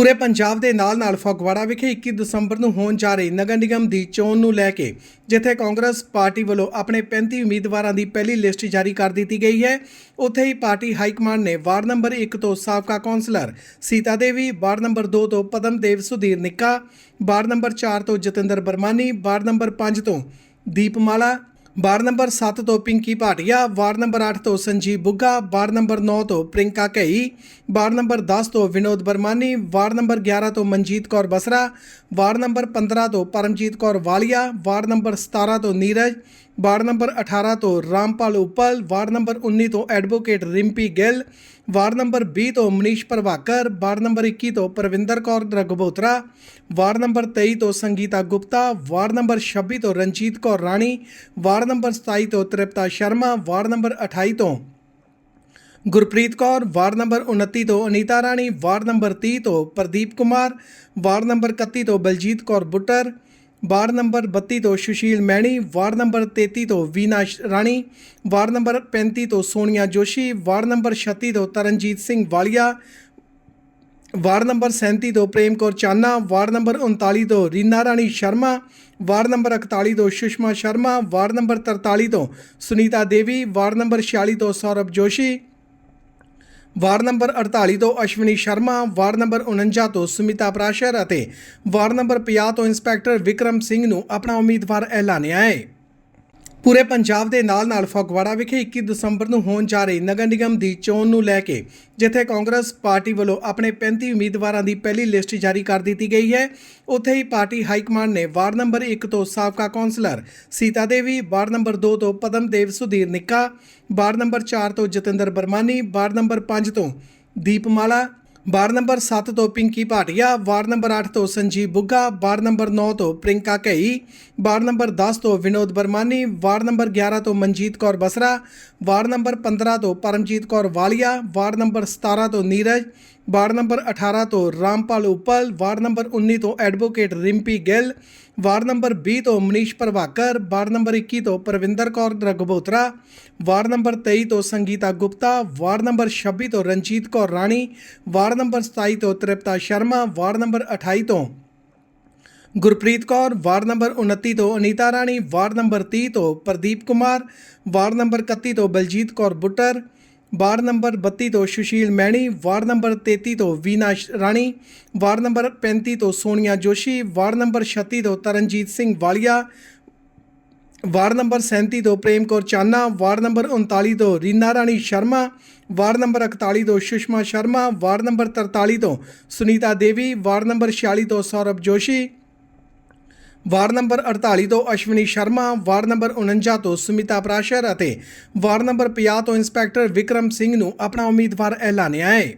ਪੂਰੇ ਪੰਜਾਬ ਦੇ ਨਾਲ-ਨਾਲ ਫਗਵਾੜਾ ਵਿਖੇ 21 ਦਸੰਬਰ ਨੂੰ ਹੋਣ ਜਾ ਰਹੀ ਨਗਰ ਨਿਗਮ ਦੀ ਚੋਣ ਨੂੰ ਲੈ ਕੇ, ਜਿੱਥੇ ਕਾਂਗਰਸ ਪਾਰਟੀ ਵੱਲੋਂ ਆਪਣੇ 35 ਉਮੀਦਵਾਰਾਂ ਦੀ ਪਹਿਲੀ ਲਿਸਟ ਜਾਰੀ ਕਰ ਦਿੱਤੀ ਗਈ ਹੈ। ਉੱਥੇ ਹੀ ਪਾਰਟੀ ਹਾਈ ਕਮਾਂਡ ਨੇ ਵਾਰਡ ਨੰਬਰ 1 ਤੋਂ ਸਾਬਕਾ councillor Sita Devi, ward number 2 ਤੋਂ ਪਦਮਦੇਵ ਸੁਧੀਰ ਨਿੱਕਾ, ਵਾਰਡ ਨੰਬਰ 4 ਤੋਂ ਜਤਿੰਦਰ ਬਰਮਾਨੀ, ਵਾਰਡ ਨੰਬਰ 5 ਤੋਂ ਦੀਪਮਾਲਾ ਵਾਰਡ ਨੰਬਰ 7 ਤੋਂ ਪਿੰਕੀ ਭਾਟੀਆ, ਵਾਰਡ ਨੰਬਰ 8 ਤੋਂ ਸੰਜੀਵ ਬੁੱਗਾ, ਵਾਰਡ ਨੰਬਰ 9 ਤੋਂ ਪ੍ਰਿੰਕਾ ਘਈ, ਵਾਰਡ ਨੰਬਰ 10 ਤੋਂ ਵਿਨੋਦ ਬਰਮਾਨੀ, ਵਾਰਡ ਨੰਬਰ 11 ਤੋਂ ਮਨਜੀਤ ਕੌਰ ਬਸਰਾ, ਵਾਰਡ ਨੰਬਰ 15 ਤੋਂ ਪਰਮਜੀਤ ਕੌਰ ਵਾਲੀਆ, ਵਾਰਡ ਨੰਬਰ 17 ਤੋਂ ਨੀਰਜ ਵਾਰਡ ਨੰਬਰ 18 ਤੋਂ ਰਾਮਪਾਲ ਉਪਲ ਵਾਰਡ ਨੰਬਰ 19 ਤੋਂ advocate Rimpy Gill ward number 20 ਤੋਂ ਮਨੀਸ਼ ਪ੍ਰਭਾਕਰ ਵਾਰਡ ਨੰਬਰ 21 ਤੋਂ ਪਰਵਿੰਦਰ ਕੌਰ ਰਗਬੋਤਰਾ ਵਾਰਡ ਨੰਬਰ 23 ਤੋਂ ਸੰਗੀਤਾ ਗੁਪਤਾ ਵਾਰਡ ਨੰਬਰ 26 ਤੋਂ ਰਣਜੀਤ ਕੌਰ ਰਾਣੀ ਵਾਰਡ ਨੰਬਰ 27 ਤੋਂ ਤ੍ਰਿਪਤਾ ਸ਼ਰਮਾ ਵਾਰਡ ਨੰਬਰ 28 ਤੋਂ ਗੁਰਪ੍ਰੀਤ ਕੌਰ ਵਾਰਡ ਨੰਬਰ 29 ਤੋਂ ਅਨੀਤਾ ਰਾਣੀ ਵਾਰਡ ਨੰਬਰ 30 ਤੋਂ ਪ੍ਰਦੀਪ ਕੁਮਾਰ ਵਾਰਡ ਨੰਬਰ 31 ਤੋਂ ਬਲਜੀਤ ਕੌਰ ਬੁੱਟਰ ਵਾਰਡ ਨੰਬਰ 32 ਤੋਂ ਸੁਸ਼ੀਲ ਮੈਣੀ, ਵਾਰਡ ਨੰਬਰ 33 ਤੋਂ ਵੀਨਾ ਸ਼- ਰਾਣੀ, ਵਾਰਡ ਨੰਬਰ 35 ਤੋਂ ਸੋਨੀਆ ਜੋਸ਼ੀ, ਵਾਰਡ ਨੰਬਰ 36 ਤੋਂ ਤਰਨਜੀਤ ਸਿੰਘ ਵਾਲੀਆ, ਵਾਰਡ ਨੰਬਰ 37 ਤੋਂ ਪ੍ਰੇਮ ਕੌਰ ਚਾਨਾ, ਵਾਰਡ ਨੰਬਰ 39 ਤੋਂ ਰੀਨਾ ਰਾਣੀ ਸ਼ਰਮਾ, ਵਾਰਡ ਨੰਬਰ 41 ਤੋਂ ਸੁਸ਼ਮਾ ਸ਼ਰਮਾ, ਵਾਰਡ ਨੰਬਰ 43 ਤੋਂ ਸੁਨੀਤਾ ਦੇਵੀ, ਵਾਰਡ ਨੰਬਰ 46 ਤੋਂ ਸੌਰਭ ਜੋਸ਼ੀ ਵਾਰਡ ਨੰਬਰ 48 ਤੋਂ ਅਸ਼ਵਨੀ ਸ਼ਰਮਾ, ਵਾਰਡ ਨੰਬਰ 49 ਤੋਂ ਸੁਮਿਤਾ ਪ੍ਰਾਸ਼ਰ ਅਤੇ ਵਾਰਡ ਨੰਬਰ 50 ਤੋਂ ਇੰਸਪੈਕਟਰ ਵਿਕਰਮ ਸਿੰਘ ਨੂੰ ਆਪਣਾ ਉਮੀਦਵਾਰ ਐਲਾਨਿਆ ਹੈ। ਪੂਰੇ ਪੰਜਾਬ ਦੇ ਨਾਲ-ਨਾਲ ਫਗਵਾੜਾ ਵਿਖੇ 21 ਦਸੰਬਰ ਨੂੰ ਹੋਣ ਜਾ ਰਹੀ ਨਗਰ ਨਿਗਮ ਦੀ ਚੋਣ ਨੂੰ ਲੈ ਕੇ, ਜਿੱਥੇ ਕਾਂਗਰਸ ਪਾਰਟੀ ਵੱਲੋਂ ਆਪਣੇ 35 ਉਮੀਦਵਾਰਾਂ ਦੀ ਪਹਿਲੀ ਲਿਸਟ ਜਾਰੀ ਕਰ ਦਿੱਤੀ ਗਈ ਹੈ। ਉੱਥੇ ਹੀ ਪਾਰਟੀ ਹਾਈ ਕਮਾਂਡ ਨੇ ਵਾਰਡ ਨੰਬਰ 1 ਤੋਂ ਸਾਬਕਾ councillor Sita Devi, ward number 2 ਤੋਂ ਪਦਮਦੇਵ ਸੁਧੀਰ ਨਿੱਕਾ, ਵਾਰਡ ਨੰਬਰ 4 ਤੋਂ ਜਤਿੰਦਰ ਬਰਮਾਨੀ, ਵਾਰਡ ਨੰਬਰ 5 ਤੋਂ ਦੀਪਮਾਲਾ ਵਾਰਡ ਨੰਬਰ 7 ਤੋਂ ਪਿੰਕੀ ਭਾਟੀਆ, ਵਾਰਡ ਨੰਬਰ 8 ਤੋਂ ਸੰਜੀਵ ਬੁੱਗਾ, ਵਾਰਡ ਨੰਬਰ 9 ਤੋਂ ਪ੍ਰਿੰਕਾ ਘਈ, ਵਾਰਡ ਨੰਬਰ 10 ਤੋਂ ਵਿਨੋਦ ਬਰਮਾਨੀ, ਵਾਰਡ ਨੰਬਰ 11 ਤੋਂ ਮਨਜੀਤ ਕੌਰ ਬਸਰਾ, ਵਾਰਡ ਨੰਬਰ 15 ਤੋਂ ਪਰਮਜੀਤ ਕੌਰ ਵਾਲੀਆ, ਵਾਰਡ ਨੰਬਰ 17 ਤੋਂ ਨੀਰਜ, ਵਾਰਡ ਨੰਬਰ 18 ਤੋਂ ਰਾਮਪਾਲ ਉਪਲ, ਵਾਰਡ ਨੰਬਰ 19 ਤੋਂ advocate Rimpy Gill ward number 20 ਤੋਂ ਮਨੀਸ਼ ਪ੍ਰਭਾਕਰ, ਵਾਰਡ ਨੰਬਰ 21 ਤੋਂ ਪ੍ਰਵਿੰਦਰ ਕੌਰ ਰਗਬੋਤਰਾ, ਵਾਰਡ ਨੰਬਰ 23 ਤੋਂ ਸੰਗੀਤਾ ਗੁਪਤਾ, ਵਾਰਡ ਨੰਬਰ 26 ਤੋਂ ਰਣਜੀਤ ਕੌਰ ਰਾਣੀ, ਵਾਰਡ ਨੰਬਰ 27 ਤੋਂ ਤ੍ਰਿਪਤਾ ਸ਼ਰਮਾ, ਵਾਰਡ ਨੰਬਰ 28 ਤੋਂ ਗੁਰਪ੍ਰੀਤ ਕੌਰ, ਵਾਰਡ ਨੰਬਰ 29 ਤੋਂ ਅਨੀਤਾ ਰਾਣੀ, ਵਾਰਡ ਨੰਬਰ 30 ਤੋਂ ਪ੍ਰਦੀਪ ਕੁਮਾਰ, ਵਾਰਡ ਨੰਬਰ 31 ਤੋਂ ਬਲਜੀਤ ਕੌਰ ਬੁੱਟਰ ਵਾਰਡ ਨੰਬਰ 32 ਤੋਂ ਸੁਸ਼ੀਲ ਮੈਣੀ, ਵਾਰਡ ਨੰਬਰ 33 ਤੋਂ ਵੀਨਾ ਸ਼- ਰਾਣੀ, ਵਾਰਡ ਨੰਬਰ 35 ਤੋਂ ਸੋਨੀਆ ਜੋਸ਼ੀ, ਵਾਰਡ ਨੰਬਰ 36 ਤੋਂ ਤਰਨਜੀਤ ਸਿੰਘ ਵਾਲੀਆ, ਵਾਰਡ ਨੰਬਰ 37 ਤੋਂ ਪ੍ਰੇਮ ਕੌਰ ਚਾਨਾ, ਵਾਰਡ ਨੰਬਰ 39 ਤੋਂ ਰੀਨਾ ਰਾਣੀ ਸ਼ਰਮਾ, ਵਾਰਡ ਨੰਬਰ 41 ਤੋਂ ਸੁਸ਼ਮਾ ਸ਼ਰਮਾ, ਵਾਰਡ ਨੰਬਰ 43 ਤੋਂ ਸੁਨੀਤਾ ਦੇਵੀ, ਵਾਰਡ ਨੰਬਰ 46 ਤੋਂ ਸੌਰਭ ਜੋਸ਼ੀ ਵਾਰਡ ਨੰਬਰ 48 ਤੋਂ ਅਸ਼ਵਨੀ ਸ਼ਰਮਾ, ਵਾਰਡ ਨੰਬਰ 49 ਤੋਂ ਸੁਮਿਤਾ ਪ੍ਰਾਸ਼ਰ ਅਤੇ ਵਾਰਡ ਨੰਬਰ 50 ਤੋਂ ਇੰਸਪੈਕਟਰ ਵਿਕਰਮ ਸਿੰਘ ਨੂੰ ਆਪਣਾ ਉਮੀਦਵਾਰ ਐਲਾਨਿਆ ਹੈ।